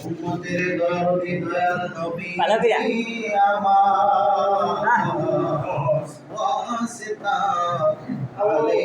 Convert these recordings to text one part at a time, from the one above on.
উম্মতের দরদি দয়াল নবী আমার ওয়াসিতা আলে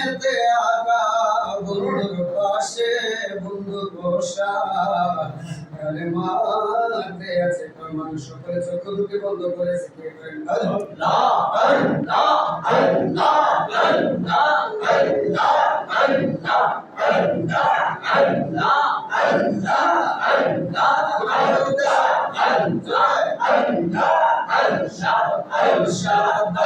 মনেতে আঁকা বন্ধুর পাশে বন্ধু বসা। মাতে আছে সকলে চোখ দুটি বন্ধ করে শিখে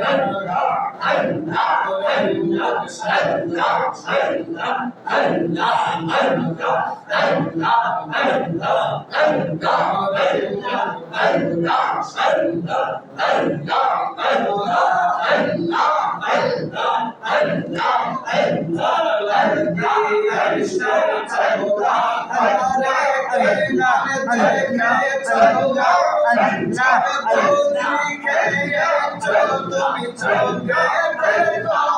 Hallelujah. Allah Allah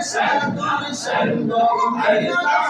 Send on, send on, send on,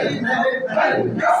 Hey! Hey! Hey!